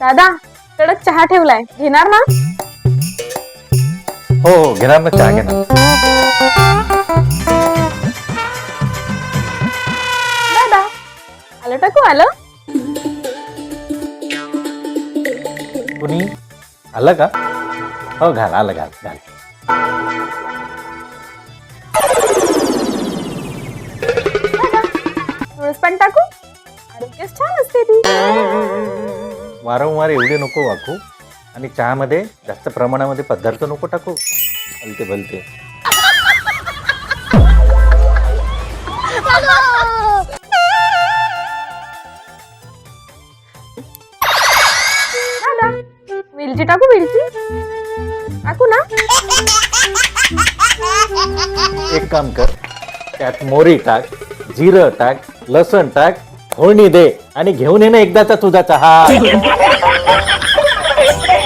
कडक चहा ठेवलाय. घेणार ना? हो हो घेणार ना चहा घेणार. दादा आलं टाकू आलं? कुणी? आलं का? हो घाल आलं घाल घाल. पण टाकू. आरोग्यच छान असते ती. वारंवार एवढे नको वाकू आणि चहामध्ये जास्त प्रमाणामध्ये पदार्थ नको टाकू. भलते भलते. वेलची टाकू वेलची टाकू ना. एक काम कर त्यात मोरी टाक जिरं टाक लसण टाक फोडणी दे आणि घेऊन ये ना एकदाचा तुझा चहा